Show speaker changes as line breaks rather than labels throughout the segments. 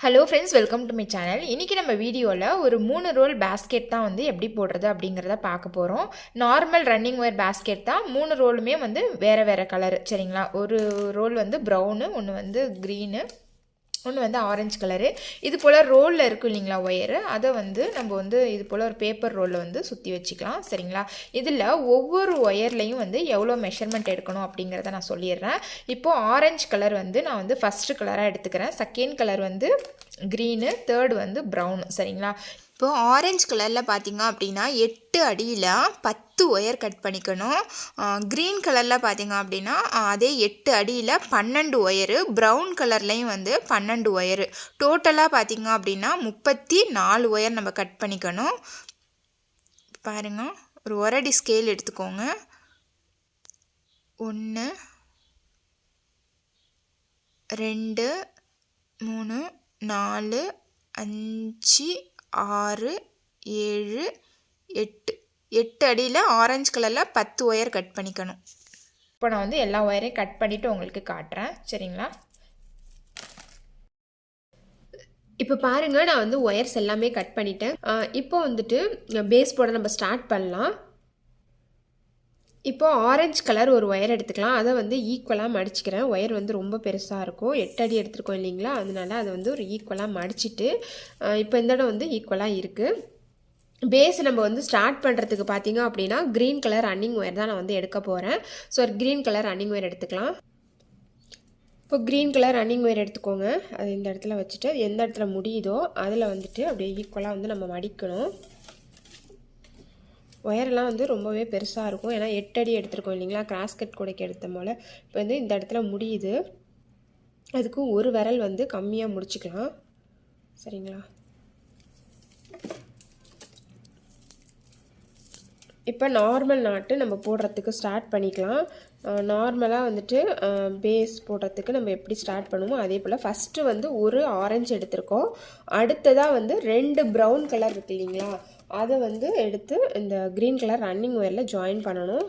Hello friends welcome to my channel இன்றைக்கி நம்ம வீடியோவில் ஒரு மூணு ரோல் பேஸ்கெட் தான் வந்து எப்படி போடுறது அப்படிங்கிறத பார்க்க போகிறோம் நார்மல் ரன்னிங் வேர் பேஸ்கெட் தான் மூணு ரோலுமே வந்து வேறு வேறு கலர் சரிங்களா? ஒரு ரோல் வந்து ப்ரௌனு ஒன்று வந்து க்ரீனு ஒன்று வந்து ஆரஞ்சு கலரு இது போல் ரோலில் இருக்கும் இல்லைங்களா ஒயரு அதை வந்து நம்ம வந்து இது போல் ஒரு பேப்பர் ரோலில் வந்து சுற்றி வச்சுக்கலாம். சரிங்களா? இதில் ஒவ்வொரு ஒயர்லேயும் வந்து எவ்வளோ மெஷர்மெண்ட் எடுக்கணும் அப்படிங்கிறத நான் சொல்லிடுறேன். இப்போது ஆரஞ்சு கலர் வந்து நான் வந்து ஃபஸ்ட்டு கலராக எடுத்துக்கிறேன். செகண்ட் கலர் வந்து க்ரீனு தேர்டு வந்து ப்ரௌன் சரிங்களா? இப்போ ஆரஞ்சு கலரில் பார்த்திங்க அப்படின்னா எட்டு அடியில் பத்து ஒயர் கட் பண்ணிக்கணும். க்ரீன் கலரில் பார்த்தீங்க அப்படின்னா அதே எட்டு அடியில் பன்னெண்டு ஒயரு ப்ரௌன் கலர்லேயும் வந்து பன்னெண்டு ஒயரு டோட்டலாக பார்த்திங்க அப்படின்னா முப்பத்தி நாலு ஒயர் நம்ம கட் பண்ணிக்கணும். பாருங்க ஒரு ஒரடி ஸ்கேல் எடுத்துக்கோங்க. ஒன்று ரெண்டு மூணு நாலு அஞ்சு ஆறு ஏழு எட்டு. எட்டு அடியில் ஆரஞ்சு கலரில் பத்து ஒயர் கட் பண்ணிக்கணும். இப்போ நான் வந்து எல்லா ஒயரையும் கட் பண்ணிவிட்டு உங்களுக்கு காட்டுறேன். சரிங்களா?
இப்போ பாருங்கள் நான் வந்து ஒயர்ஸ் எல்லாமே கட் பண்ணிட்டேன். இப்போ வந்துட்டு பேஸ் போட நம்ம ஸ்டார்ட் பண்ணலாம். இப்போ ஆரஞ்சு கலர் ஒரு ஒயர் எடுத்துக்கலாம். அதை வந்து ஈக்குவலாக மடிச்சுக்கிறேன். ஒயர் வந்து ரொம்ப பெருசாக இருக்கும். எட்டு அடி எடுத்துருக்கோம் இல்லைங்களா? அதனால அதை வந்து ஒரு ஈக்குவலாக மடிச்சிட்டு இப்போ இந்த இடம் வந்து ஈக்குவலாக இருக்குது பேஸ் நம்ம வந்து ஸ்டார்ட் பண்ணுறதுக்கு பார்த்தீங்க அப்படின்னா க்ரீன் கலர் ரன்னிங் ஒயர் தான் நான் வந்து எடுக்க போகிறேன் ஸோ ஒரு க்ரீன் கலர் ரன்னிங் ஒயர் எடுத்துக்கலாம். இப்போ க்ரீன் கலர் ரன்னிங் ஒயர் எடுத்துக்கோங்க. அது இந்த இடத்துல வச்சுட்டு எந்த இடத்துல முடியுதோ அதில் வந்துட்டு அப்படியே ஈக்குவலாக வந்து நம்ம மடிக்கணும். ஒயரெல்லாம் வந்து ரொம்பவே பெருசாக இருக்கும். ஏன்னா எட்டு அடி எடுத்துருக்கோம் இல்லைங்களா? கிராஸ்கட் கூடைக்கு எடுத்த போல் இப்போ வந்து இந்த இடத்துல முடியுது. அதுக்கு ஒரு விரல் வந்து கம்மியாக முடிச்சுக்கலாம். சரிங்களா? இப்போ நார்மல் நாட்டு நம்ம போடுறதுக்கு ஸ்டார்ட் பண்ணிக்கலாம். நார்மலாக வந்துட்டு பேஸ் போடுறதுக்கு நம்ம எப்படி ஸ்டார்ட் பண்ணுவோமோ அதே போல் ஃபஸ்ட்டு வந்து ஒரு ஆரஞ்சு எடுத்திருக்கோம். அடுத்ததாக வந்து ரெண்டு ப்ரௌன் கலர் இருக்கு இல்லைங்களா? அதை வந்து எடுத்து இந்த க்ரீன் கலர் ரன்னிங் ஒயரில் ஜாயின் பண்ணணும்.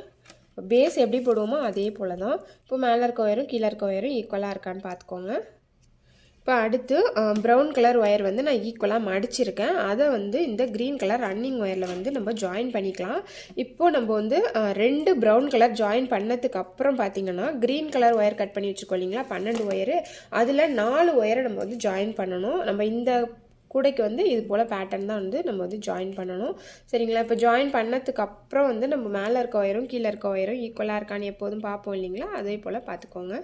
பேஸ் எப்படி போடுவோமோ அதே போல் தான் இப்போ மேலே இருக்க ஒயரும் கீழே இருக்க ஒயரும் ஈக்குவலாக இருக்கான்னு பார்த்துக்கோங்க. இப்போ அடுத்து ப்ரௌன் கலர் ஒயர் வந்து நான் ஈக்குவலாக மடிச்சிருக்கேன். அதை வந்து இந்த க்ரீன் கலர் ரன்னிங் ஒயரில் வந்து நம்ம ஜாயின் பண்ணிக்கலாம். இப்போது நம்ம வந்து ரெண்டு ப்ரௌன் கலர் ஜாயின் பண்ணதுக்கு அப்புறம் பார்த்தீங்கன்னா க்ரீன் கலர் ஒயர் கட் பண்ணி வச்சுக்கோ இல்லைங்களா? பன்னெண்டு ஒயரு அதில் நாலு ஒயரை நம்ம வந்து ஜாயின் பண்ணணும். நம்ம இந்த கூடைக்கு வந்து இது போல் பேட்டர்ன் தான் வந்து நம்ம வந்து ஜாயின் பண்ணணும். சரிங்களா? இப்போ ஜாயின் பண்ணதுக்கப்புறம் வந்து நம்ம மேலே இருக்க ஒயரும் கீழே இருக்க ஒயரும் ஈக்குவலாக இருக்கான்னு எப்போதும் பார்ப்போம் இல்லைங்களா? அதே போல் பார்த்துக்கோங்க.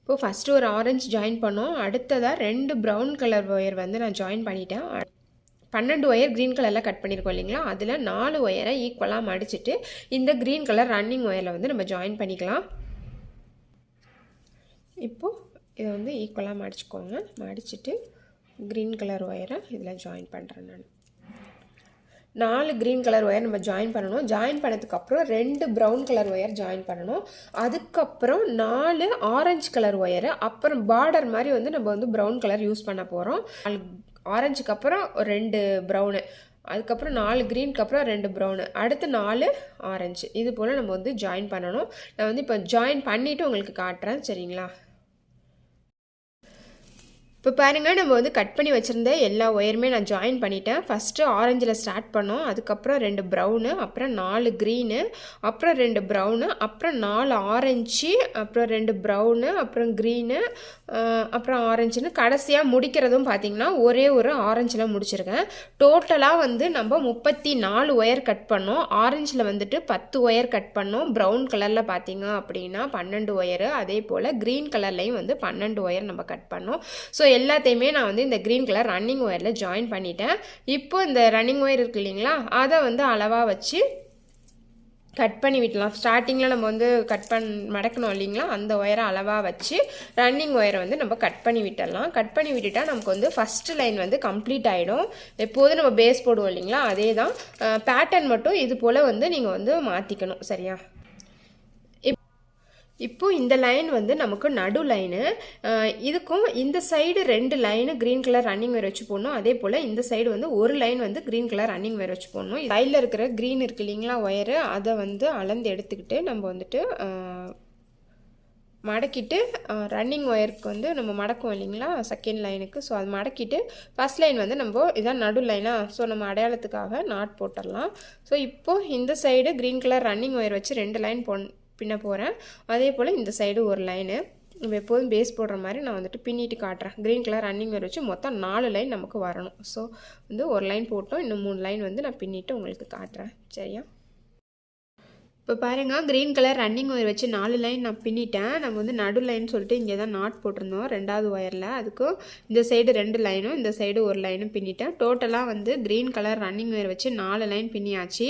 இப்போது ஃபஸ்ட்டு ஒரு ஆரஞ்சு ஜாயின் பண்ணோம். அடுத்ததாக ரெண்டு ப்ரௌன் கலர் ஒயர் வந்து நான் ஜாயின் பண்ணிட்டேன். பன்னெண்டு ஒயர் க்ரீன் கலரில் கட் பண்ணியிருக்கோம் இல்லைங்களா? அதில் நாலு ஒயரை ஈக்குவலாக மடிச்சுட்டு இந்த க்ரீன் கலர் ரன்னிங் ஒயரில் வந்து நம்ம ஜாயின் பண்ணிக்கலாம். இப்போது இதை வந்து ஈக்குவலாக மடிச்சுக்கோங்க. மடிச்சுட்டு க்ரீன் கலர் ஒயரை இதில் ஜாயின் பண்ணுறேன் நான். நாலு க்ரீன் கலர் ஒயர் நம்ம ஜாயின் பண்ணணும். ஜாயின் பண்ணதுக்கப்புறம் ரெண்டு ப்ரௌன் கலர் ஒயர் ஜாயின் பண்ணணும். அதுக்கப்புறம் நாலு ஆரஞ்சு கலர் ஒயரு அப்புறம் பார்டர் மாதிரி வந்து நம்ம வந்து ப்ரௌன் கலர் யூஸ் பண்ண போகிறோம் ஆரஞ்சுக்கு அப்புறம் ரெண்டு ப்ரௌனு அதுக்கப்புறம் நாலு க்ரீனுக்கு அப்புறம் ரெண்டு ப்ரௌனு அடுத்து நாலு ஆரஞ்சு இது போல் நம்ம வந்து ஜாயின் பண்ணணும். நான் வந்து இப்போ ஜாயின் பண்ணிவிட்டு உங்களுக்கு காட்டுறேன். சரிங்களா? இப்போ பாருங்கள் நம்ம வந்து கட் பண்ணி வச்சுருந்த எல்லா ஒயருமே நான் ஜாயின் பண்ணிட்டேன். ஃபஸ்ட்டு ஆரஞ்சில் ஸ்டார்ட் பண்ணோம். அதுக்கப்புறம் ரெண்டு ப்ரௌனு அப்புறம் நாலு க்ரீனு அப்புறம் ரெண்டு ப்ரௌனு அப்புறம் நாலு ஆரஞ்சு அப்புறம் ரெண்டு ப்ரௌனு அப்புறம் க்ரீனு அப்புறம் ஆரஞ்சுன்னு கடைசியாக முடிக்கிறதும் பார்த்திங்கன்னா ஒரே ஒரு ஆரஞ்சில் முடிச்சிருக்கேன். டோட்டலாக வந்து நம்ம முப்பத்தி நாலு ஒயர் கட் பண்ணோம். ஆரஞ்சில் வந்துட்டு பத்து ஒயர் கட் பண்ணோம். ப்ரௌன் கலரில் பார்த்திங்க அப்படின்னா பன்னெண்டு ஒயரு அதே போல் க்ரீன் கலர்லேயும் வந்து பன்னெண்டு ஒயர் நம்ம கட் பண்ணோம். ஸோ எல்லாத்தையுமே நான் வந்து இந்த க்ரீன் கலர் ரன்னிங் ஒயரில் ஜாயின் பண்ணிட்டேன். இப்போ இந்த ரன்னிங் ஒயர் இருக்கு இல்லைங்களா அதை வந்து அளவாக வச்சு கட் பண்ணி விடலாம். ஸ்டார்டிங்கில் நம்ம வந்து கட் பண் மடக்கணும் இல்லைங்களா அந்த ஒயரை அளவாக வச்சு ரன்னிங் ஒயரை வந்து நம்ம கட் பண்ணி விட்டுடலாம். கட் பண்ணி விட்டுட்டா நமக்கு வந்து ஃபஸ்ட்டு லைன் வந்து கம்ப்ளீட் ஆகிடும் எப்போதும் நம்ம பேஸ் போடுவோம் இல்லைங்களா அதே தான் பேட்டர்ன் மட்டும் இது போல் வந்து நீங்கள் வந்து மாற்றிக்கணும் சரியா? இப்போ இந்த லைன் வந்து நமக்கு நடு லைனு இதுக்கும் இந்த சைடு ரெண்டு line green colour running wire வச்சு போடணும் அதே போல் இந்த சைடு வந்து ஒரு லைன் வந்து க்ரீன் கலர் ரன்னிங் வேர் வச்சு போடணும் சைடில் இருக்கிற க்ரீன் இருக்கு இல்லைங்களா ஒயரு அதை வந்து அளந்து எடுத்துக்கிட்டு நம்ம வந்துட்டு மடக்கிட்டு ரன்னிங் ஒயருக்கு வந்து நம்ம மடக்குவோம் இல்லைங்களா செகண்ட் லைனுக்கு ஸோ அது மடக்கிட்டு ஃபஸ்ட் லைன் வந்து நம்ம இதான் நடு லைனாக ஸோ நம்ம அடையாளத்துக்காக நாட் போட்டுடலாம். ஸோ இப்போது இந்த side green colour running wire வச்சு ரெண்டு லைன் போன் பின்ன போகிறேன் அதே போல் இந்த சைடு ஒரு லைனு நம்ம எப்போதும் பேஸ் போடுற மாதிரி நான் வந்துட்டு பின்னிட்டு காட்டுறேன். க்ரீன் கலர் ரன்னிங் ஒயர் வச்சு மொத்தம் நாலு லைன் நமக்கு வரணும். ஸோ வந்து ஒரு லைன் போட்டோம். இன்னும் மூணு லைன் வந்து நான் பின்னிட்டு உங்களுக்கு காட்டுறேன். சரியா? இப்போ பாருங்கள் க்ரீன் கலர் ரன்னிங் ஒயர் வச்சு நாலு லைன் நான் பின்னிட்டேன். நம்ம வந்து நடு லைன் சொல்லிட்டு இங்கே தான் நாட் போட்டிருந்தோம். ரெண்டாவது ஒயரில் அதுக்கும் இந்த சைடு ரெண்டு லைனும் இந்த சைடு ஒரு லைனும் பின்னிட்டேன். டோட்டலாக வந்து க்ரீன் கலர் ரன்னிங் ஒயர் வச்சு நாலு லைன் பின்னியாச்சு.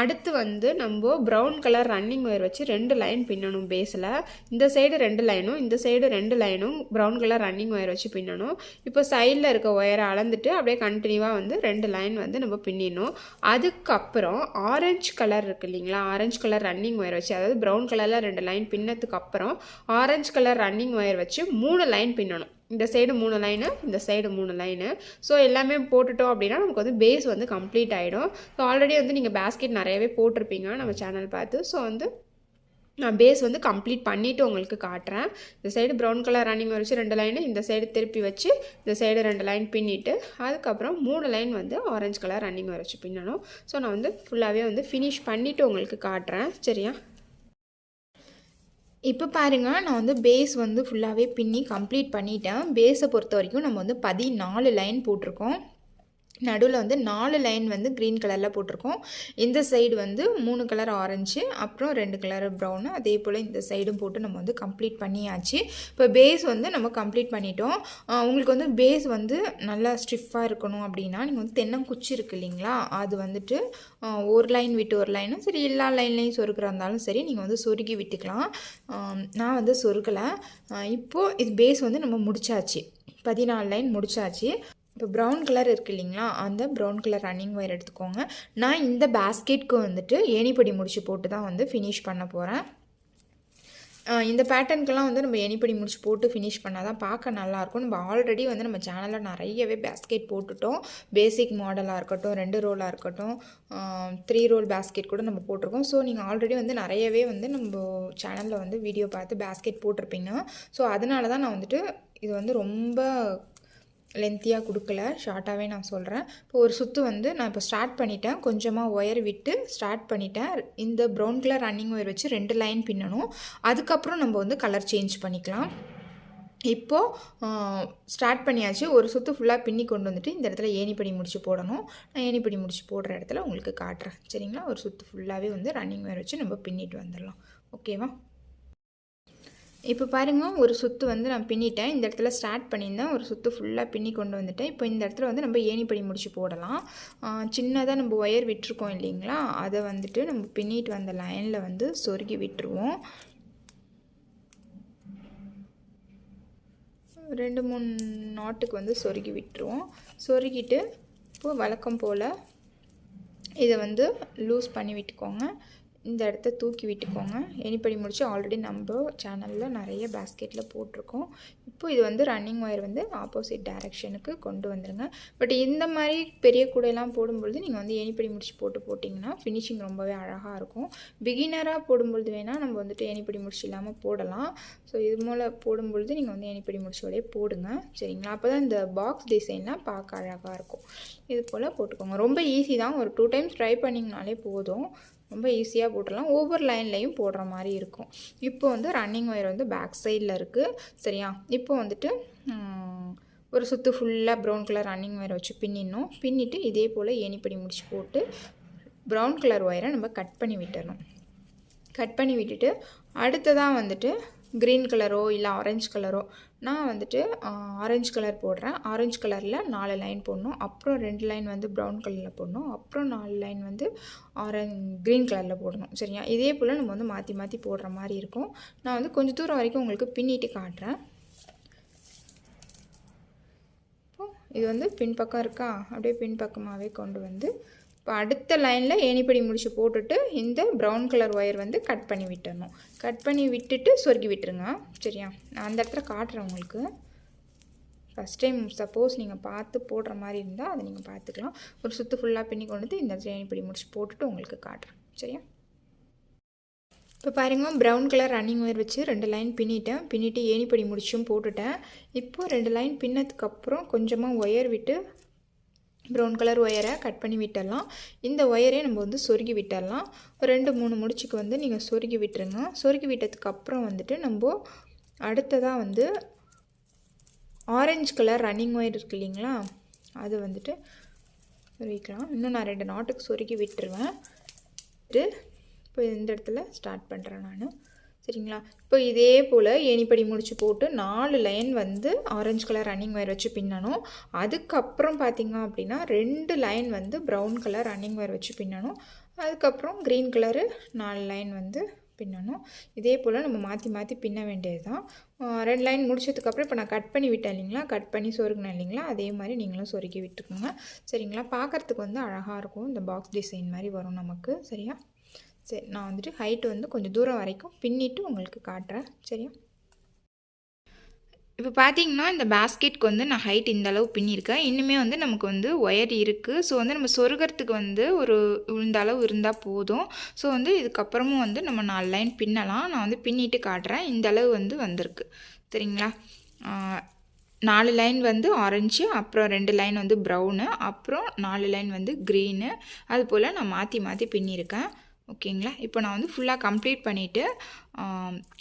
அடுத்து வந்து நம்ம ப்ரௌன் கலர் ரன்னிங் ஒயர் வச்சு ரெண்டு லைன் பின்னணும் பேஸில் இந்த சைடு ரெண்டு லைனும் இந்த சைடு ரெண்டு லைனும் ப்ரௌன் கலர் ரன்னிங் ஒயர் வச்சு பின்னணும். இப்போ சைடில் இருக்க ஒயரை அளந்துட்டு அப்படியே கண்டினியூவாக வந்து ரெண்டு லைன் வந்து நம்ம பின்னிடணும். அதுக்கப்புறம் ஆரஞ்சு கலர் இருக்கு இல்லைங்களா? ஆரஞ்சு கலர் ரன்னிங் ஒயர் வச்சு அதாவது ப்ரௌன் கலரில் ரெண்டு லைன் பின்னதுக்கு அப்புறம் ஆரஞ்சு கலர் ரன்னிங் ஒயர் வச்சு மூணு லைன் பின்னணும். இந்த சைடு மூணு லைனு இந்த சைடு மூணு லைனு ஸோ எல்லாமே போட்டுட்டோம் அப்படின்னா நமக்கு வந்து பேஸ் வந்து கம்ப்ளீட் ஆகிடும் ஸோ ஆல்ரெடி வந்து நீங்கள் பேஸ்கெட் நிறையவே போட்டிருப்பீங்க நம்ம சேனல் பார்த்து. ஸோ வந்து நான் பேஸ் வந்து கம்ப்ளீட் பண்ணிவிட்டு உங்களுக்கு காட்டுறேன். இந்த சைடு ப்ரௌன் கலர் ரன்னிங் வச்சு ரெண்டு லைனு இந்த சைடு திருப்பி வச்சு இந்த சைடு ரெண்டு லைன் பின்னிட்டு அதுக்கப்புறம் மூணு லைன் வந்து ஆரஞ்சு கலர் ரன்னிங் வச்சு பின்னணும். ஸோ நான் வந்து ஃபுல்லாகவே வந்து ஃபினிஷ் பண்ணிவிட்டு உங்களுக்கு காட்டுறேன். சரியா?
இப்போ பாருங்கள் நான் வந்து பேஸ் வந்து ஃபுல்லாகவே பின்னி கம்ப்ளீட் பண்ணிட்டேன். பேஸை பொறுத்த வரைக்கும் நம்ம வந்து பதினாலு லைன் போட்டிருக்கோம். நடுவில் வந்து நாலு லைன் வந்து க்ரீன் கலரில் போட்டிருக்கோம். இந்த சைடு வந்து மூணு கலர் ஆரஞ்சு அப்புறம் ரெண்டு கலர் ப்ரௌனு அதே போல் இந்த சைடும் போட்டு நம்ம வந்து கம்ப்ளீட் பண்ணியாச்சு. இப்போ பேஸ் வந்து நம்ம கம்ப்ளீட் பண்ணிட்டோம். உங்களுக்கு வந்து பேஸ் வந்து நல்லா ஸ்டிஃபாக இருக்கணும் அப்படின்னா நீங்கள் வந்து தென்னங்குச்சி இருக்கு இல்லைங்களா? அது வந்துட்டு ஒரு லைன் விட்டு ஒரு லைனும் சரி எல்லா லைன்லேயும் சொருக்கிறா இருந்தாலும் சரி நீங்கள் வந்து சொருகி விட்டுக்கலாம். நான் வந்து சொருக்கலை. இப்போது இது பேஸ் வந்து நம்ம முடிச்சாச்சு. பதினாலு லைன் முடிச்சாச்சு. இப்போ ப்ரௌன் கலர் இருக்கு இல்லைங்களா? அந்த ப்ரௌன் கலர் ரன்னிங் ஒயர் எடுத்துக்கோங்க. நான் இந்த பேஸ்கெட்க்கு வந்துட்டு ஏணிப்படி முடிச்சு போட்டு தான் வந்து ஃபினிஷ் பண்ண போகிறேன் இந்த பேட்டர்னுக்கெல்லாம் வந்து நம்ம ஏணிப்படி முடிச்சு போட்டு ஃபினிஷ் பண்ணால் தான் பார்க்க நல்லாயிருக்கும் நம்ம ஆல்ரெடி வந்து நம்ம சேனலில் நிறையவே பேஸ்கெட் போட்டுட்டோம். பேசிக் மாடலாக இருக்கட்டும் ரெண்டு ரோலாக இருக்கட்டும் த்ரீ ரோல் பேஸ்கெட் கூட நம்ம போட்டிருக்கோம். ஸோ நீங்கள் ஆல்ரெடி வந்து நிறையவே வந்து நம்ம சேனலில் வந்து வீடியோ பார்த்து பேஸ்கெட் போட்டிருப்பீங்க. ஸோ அதனால தான் நான் வந்துட்டு இது வந்து ரொம்ப லென்த்தியாக கொடுக்கல. ஷார்ட்டாகவே நான் சொல்கிறேன் இப்போ ஒரு சுற்று வந்து நான் இப்போ ஸ்டார்ட் பண்ணிட்டேன். கொஞ்சமாக ஒயர் விட்டு ஸ்டார்ட் பண்ணிட்டேன். இந்த ப்ரௌன் கலர் ரன்னிங் ஒயர் வச்சு ரெண்டு லைன் பின்னணும். அதுக்கப்புறம் நம்ம வந்து கலர் சேஞ்ச் பண்ணிக்கலாம். இப்போது ஸ்டார்ட் பண்ணியாச்சு. ஒரு சுற்று ஃபுல்லாக பின்னி கொண்டு வந்துட்டு இந்த இடத்துல ஏணிப்படி முடிச்சு போடணும். நான் ஏணிப்படி முடிச்சு போடுற இடத்துல உங்களுக்கு காட்டுறேன். சரிங்களா? ஒரு சுற்று ஃபுல்லாகவே வந்து ரன்னிங் ஒயர் வச்சு நம்ம பின்னிட்டு வந்துடலாம். ஓகேவா இப்போ பாருங்கள் ஒரு சுற்று வந்து நான் பின்னிட்டேன். இந்த இடத்துல ஸ்டார்ட் பண்ணியிருந்தேன். ஒரு சுற்று ஃபுல்லாக பின்னி கொண்டு வந்துட்டேன். இப்போ இந்த இடத்துல வந்து நம்ம ஏணிப்படி முடிச்சு போடலாம். சின்னதாக நம்ம ஒயர் விட்டுருக்கோம் இல்லைங்களா? அதை வந்துட்டு நம்ம பின்னிட்டு வந்த லைனில் வந்து சொருகி விட்டுருவோம். ரெண்டு மூணு நாட்டுக்கு வந்து சொருகி விட்டுருவோம். சொருகிட்டு இப்போது வழக்கம் போல் இதை வந்து லூஸ் பண்ணி விட்டுக்கோங்க. இந்த இடத்த தூக்கி விட்டுக்கோங்க. எனிப்படி முடிச்சு ஆல்ரெடி நம்ம சேனலில் நிறைய பேஸ்கெட்டில் போட்டிருக்கோம். இப்போ இது வந்து ரன்னிங் ஒயர் வந்து ஆப்போசிட் டைரெக்ஷனுக்கு கொண்டு வந்துடுங்க பட் இந்த மாதிரி பெரிய கூடையெல்லாம் போடும்பொழுது நீங்கள் வந்து எனிப்படி முடிச்சு போட்டு போட்டிங்கன்னா ஃபினிஷிங் ரொம்பவே அழகாக இருக்கும். பிகினராக போடும்பொழுது வேணால் நம்ம வந்துட்டு எனிப்படி முடிச்சு இல்லாமல் போடலாம். ஸோ இது மூலம் போடும்பொழுது நீங்கள் வந்து எனிப்படி முடிச்சோடய போடுங்க. சரிங்களா? அப்போ தான் இந்த பாக்ஸ் டிசைன்லாம் பார்க்க அழகாக இருக்கும். இது போல் போட்டுக்கோங்க. ரொம்ப ஈஸி தான். ஒரு டூ டைம்ஸ் ட்ரை பண்ணிங்கனாலே போதும். ரொம்ப ஈஸியாக போட்டுடலாம். ஒவ்வொரு லைன்லையும் போடுற மாதிரி இருக்கும். இப்போ வந்து ரன்னிங் ஒயர் வந்து பேக் சைடில் இருக்குது சரியா? இப்போ வந்துட்டு ஒரு சுற்று ஃபுல்லாக ப்ரௌன் கலர் ரன்னிங் ஒயரை வச்சு பின்னிடணும். பின்னிட்டு இதே போல் ஏணிப்படி முடிச்சு போட்டு ப்ரௌன் கலர் ஒயரை நம்ம கட் பண்ணி விட்டுறணும். கட் பண்ணி விட்டுட்டு அடுத்ததாக வந்துட்டு க்ரீன் கலரோ இல்லை ஆரஞ்சு கலரோ நான் வந்துட்டு ஆரஞ்சு கலர் போடுறேன். ஆரஞ்சு கலரில் நாலு லைன் போடணும். அப்புறம் ரெண்டு லைன் வந்து ப்ரௌன் கலரில் போடணும். அப்புறம் நாலு லைன் வந்து ஆரஞ்ச் க்ரீன் கலரில் போடணும். சரியா? இதே போல் நம்ம வந்து மாற்றி மாற்றி போடுற மாதிரி இருக்கும். நான் வந்து கொஞ்சம் தூரம் வரைக்கும் உங்களுக்கு பின்னிட்டு காட்டுறேன். இது வந்து பின்பக்கம் இருக்கா? அப்படியே பின்பக்கமாகவே கொண்டு வந்து இப்போ அடுத்த லைனில் ஏணிப்படி முடிச்சு போட்டுட்டு இந்த ப்ரௌன் கலர் ஒயர் வந்து கட் பண்ணி விட்டுடணும் கட் பண்ணி விட்டுட்டு சொருகி விட்டுருங்க. சரியா? நான் அந்த இடத்துல காட்டுறேன் உங்களுக்கு. ஃபஸ்ட் டைம் சப்போஸ் நீங்கள் பார்த்து போடுற மாதிரி இருந்தால் அதை நீங்கள் பார்த்துக்கலாம். ஒரு சுற்று ஃபுல்லாக பின்னி கொண்டு வந்து இந்த இடத்துல ஏணிப்படி முடிச்சு போட்டுட்டு உங்களுக்கு காட்டுறேன். சரியா? இப்போ பாருங்க ப்ரௌன் கலர் ரன்னிங் ஒயர் வச்சு ரெண்டு லைன் பின்னிட்டேன். பின்னிட்டு ஏணிப்படி முடிச்சும் போட்டுட்டேன். இப்போது ரெண்டு லைன் பின்னதுக்கப்புறம் கொஞ்சமாக ஒயர் விட்டு ப்ரௌன் கலர் ஒயரை கட் பண்ணி விட்டுடலாம். இந்த ஒயரே நம்ம வந்து சொருகி விட்டுடலாம். ஒரு ரெண்டு மூணு முடிச்சுக்கு வந்து நீங்கள் சொருகி விட்டுருங்க. சொருகி விட்டதுக்கப்புறம் வந்துட்டு நம்ம அடுத்ததாக வந்து ஆரஞ்சு கலர் ரன்னிங் ஒயர் இருக்கு இல்லைங்களா? அது வந்துட்டு சொருகிக்கலாம். இன்னும் நான் ரெண்டு நாட்டுக்கு சொருகி விட்டுருவேன். விட்டு இப்போ இந்த இடத்துல ஸ்டார்ட் பண்ணுறேன் நான். சரிங்களா இப்போ இதே போல் ஏணிப்படி முடிச்சு போட்டு நாலு லைன் வந்து ஆரஞ்சு கலர் ரன்னிங் ஒயர் வச்சு பின்னணும். அதுக்கப்புறம் பார்த்திங்க அப்படின்னா ரெண்டு லைன் வந்து ப்ரௌன் கலர் ரன்னிங் ஒயர் வச்சு பின்னணும். அதுக்கப்புறம் க்ரீன் கலரு நாலு லைன் வந்து பின்னணும். இதே போல் நம்ம மாற்றி மாற்றி பின்ன வேண்டியது தான் ரெண்டு லைன் முடிச்சதுக்கப்புறம் இப்போ நான் கட் பண்ணி விட்டேன் இல்லைங்களா? கட் பண்ணி சொருகினேன் இல்லைங்களா? அதே மாதிரி நீங்களும் சொருக்கி விட்டுக்கோங்க. சரிங்களா? பார்க்குறதுக்கு வந்து அழகாக இருக்கும். இந்த பாக்ஸ் டிசைன் மாதிரி வரும் நமக்கு. சரியா? சரி நான் வந்துட்டு ஹைட்டு வந்து கொஞ்சம் தூரம் வரைக்கும் பின்னிட்டு உங்களுக்கு காட்டுறேன். சரியா?
இப்போ பார்த்தீங்கன்னா இந்த பேஸ்கெட்க்கு வந்து நான் ஹைட் இந்த அளவு பின்னிருக்கேன். இன்னுமே வந்து நமக்கு வந்து ஒயர் இருக்குது ஸோ வந்து நம்ம சொருகிறதுக்கு வந்து ஒரு இந்த அளவு இருந்தால் போதும். ஸோ வந்து இதுக்கப்புறமும் வந்து நம்ம நாலு லைன் பின்னலாம். நான் வந்து பின்னிட்டு காட்டுறேன். இந்த அளவு வந்து வந்திருக்கு. சரிங்களா? நாலு லைன் வந்து ஆரஞ்சு அப்புறம் ரெண்டு லைன் வந்து ப்ரௌனு அப்புறம் நாலு லைன் வந்து க்ரீனு அது போல் நான் மாற்றி மாற்றி பின்னியிருக்கேன் ஓகேங்களா? இப்போ நான் வந்து ஃபுல்லாக கம்ப்ளீட் பண்ணிவிட்டு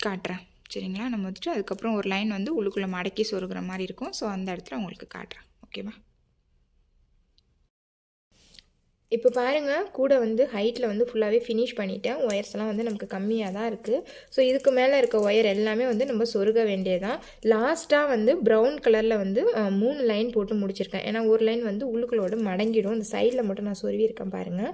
காட்டுறேன். சரிங்களா? நம்ம வந்துட்டு அதுக்கப்புறம் ஒரு லைன் வந்து உள்ளுக்குள்ளே மடக்கி சொருகிற மாதிரி இருக்கும். ஸோ அந்த இடத்துல உங்களுக்கு காட்டுறேன். ஓகேவா?
இப்போ பாருங்கள் கூட வந்து ஹைட்டில் வந்து ஃபுல்லாகவே ஃபினிஷ் பண்ணிட்டேன். ஒயர்ஸ் எல்லாம் வந்து நமக்கு கம்மியாக தான் இருக்குது ஸோ இதுக்கு மேலே இருக்க ஒயர் எல்லாமே வந்து நம்ம சொருக வேண்டியதான் லாஸ்ட்டாக வந்து ப்ரௌன் கலரில் வந்து மூணு லைன் போட்டு முடிச்சிருக்கேன். ஏன்னா ஒரு லைன் வந்து உள்ளுக்குள்ளோட மடங்கிடும். அந்த சைடில் மட்டும் நான் சொருவியிருக்கேன் பாருங்கள்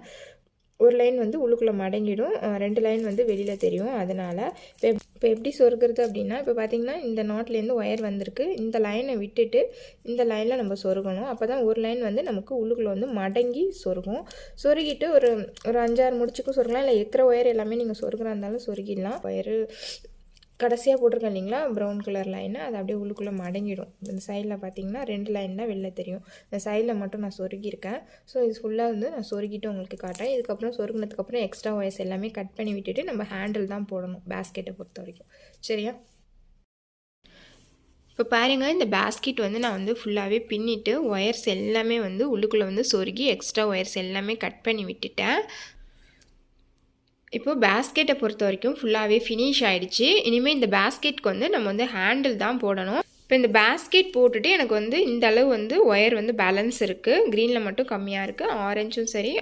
ஒரு லைன் வந்து உள்ளுக்குள்ளே மடங்கிடும். ரெண்டு லைன் வந்து வெளியில் தெரியும். அதனால் இப்போ இப்போ எப்படி சொருகிறது அப்படின்னா இப்போ பார்த்தீங்கன்னா இந்த நாட்லேருந்து ஒயர் வந்திருக்கு. இந்த லைனை விட்டுட்டு இந்த லைனில் நம்ம சொருகணும். அப்போ தான் ஒரு லைன் வந்து நமக்கு உள்ளுக்குள்ளே வந்து மடங்கி சொருகும். சொருகிட்டு ஒரு ஒரு அஞ்சாறு முடிச்சுக்கும் சொருகலாம். இல்லை இருக்கிற ஒயர் எல்லாமே நீங்கள் சொருகிறா இருந்தாலும் சொருகிடலாம். ஒயரு கடைசியாக போட்டிருக்கேன் இல்லைங்களா? ப்ரௌன் கலர் லைனை அது அப்படியே உள்ளுக்குள்ளே மடங்கிடும். இந்த சைடில் பார்த்தீங்கன்னா ரெண்டு லைன் தான் வெளில தெரியும். இந்த சைடில் மட்டும் நான் சொருகியிருக்கேன். ஸோ இது ஃபுல்லாக வந்து நான் சொருகிட்டு உங்களுக்கு காட்டுறேன். இதுக்கப்புறம் சொருகினதுக்கப்புறம் எக்ஸ்ட்ரா ஒயர்ஸ் எல்லாமே கட் பண்ணி விட்டுட்டு நம்ம ஹேண்டில் தான் போடணும் பேஸ்கெட்டை பொறுத்த வரைக்கும். சரியா? இப்போ பாருங்கள் இந்த பேஸ்கெட் வந்து நான் வந்து ஃபுல்லாகவே பின்னிட்டு ஒயர்ஸ் எல்லாமே வந்து உள்ளுக்குள்ளே வந்து சொருகி எக்ஸ்ட்ரா ஒயர்ஸ் எல்லாமே கட் பண்ணி விட்டுட்டேன். இப்போது பேஸ்கெட்டை பொறுத்த வரைக்கும் ஃபுல்லாகவே ஃபினிஷ் ஆகிடுச்சு இனிமேல் இந்த பேஸ்கெட்க்கு வந்து நம்ம வந்து ஹேண்டில் தான் போடணும். இப்போ இந்த பேஸ்கெட் போட்டுட்டு எனக்கு வந்து இந்த அளவு வந்து ஒயர் வந்து பேலன்ஸ் இருக்குது க்ரீனில் மட்டும் கம்மியாக இருக்குது ஆரஞ்சும் சரி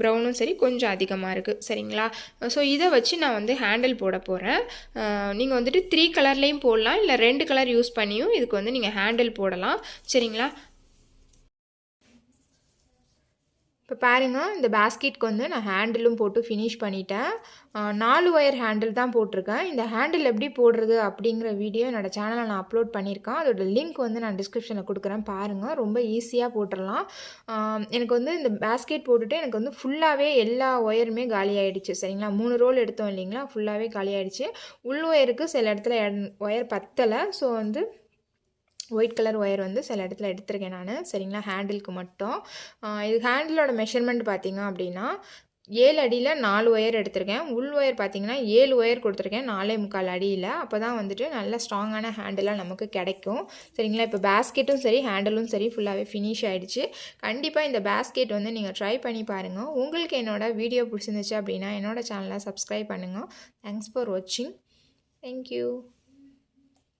ப்ரௌனும் சரி கொஞ்சம் அதிகமாக இருக்குது சரிங்களா? ஸோ இதை வச்சு நான் வந்து ஹேண்டில் போட போகிறேன் நீங்கள் வந்துட்டு த்ரீ கலர்லேயும் போடலாம். இல்லை ரெண்டு கலர் யூஸ் பண்ணியும் இதுக்கு வந்து நீங்கள் ஹேண்டில் போடலாம். சரிங்களா? இப்போ பாருங்க இந்த பேஸ்கெட்க்கு வந்து நான் ஹேண்டிலும் போட்டு ஃபினிஷ் பண்ணிட்டேன். நாலு ஒயர் ஹேண்டில் தான் போட்டிருக்கேன். இந்த ஹேண்டில் எப்படி போடுறது அப்படிங்கிற வீடியோ என்னோட சேனலில் நான் அப்லோட் பண்ணியிருக்கேன். அதோட லிங்க் வந்து நான் டிஸ்கிரிப்ஷனில் கொடுக்குறேன். பாருங்கள் ரொம்ப ஈஸியாக போட்டுடலாம். எனக்கு வந்து இந்த பேஸ்கெட் போட்டுட்டு எனக்கு வந்து ஃபுல்லாகவே எல்லா ஒயருமே காலி ஆகிடுச்சு சரிங்களா? மூணு ரோல் எடுத்தோம் இல்லைங்களா? ஃபுல்லாகவே காலி ஆகிடுச்சு உள் ஒயருக்கு சில இடத்துல ஒயர் பத்தலை. ஸோ வந்து ஒயிட் கலர் ஒயர் வந்து சில இடத்துல எடுத்திருக்கேன் நான். சரிங்களா? ஹேண்டிலுக்கு மட்டும். இது ஹேண்டிலோட மெஷர்மெண்ட் பார்த்தீங்க அப்படின்னா ஏழு அடியில் நாலு ஒயர் எடுத்திருக்கேன். உள் ஒயர் பார்த்தீங்கன்னா ஏழு ஒயர் கொடுத்துருக்கேன். நாலே முக்கால் அடியில் அப்போ தான் வந்துட்டு நல்ல ஸ்ட்ராங்கான ஹேண்டிலாக நமக்கு கிடைக்கும். சரிங்களா? இப்போ பேஸ்கெட்டும் சரி ஹேண்டிலும் சரி ஃபுல்லாகவே ஃபினிஷ் ஆகிடுச்சு கண்டிப்பாக இந்த பேஸ்கெட் வந்து நீங்கள் ட்ரை பண்ணி பாருங்கள் உங்களுக்கு என்னோடய வீடியோ பிடிச்சிருந்துச்சு அப்படின்னா என்னோட சேனலை சப்ஸ்கிரைப் பண்ணுங்கள் தேங்க்ஸ் ஃபார் வாட்சிங் தேங்க்யூ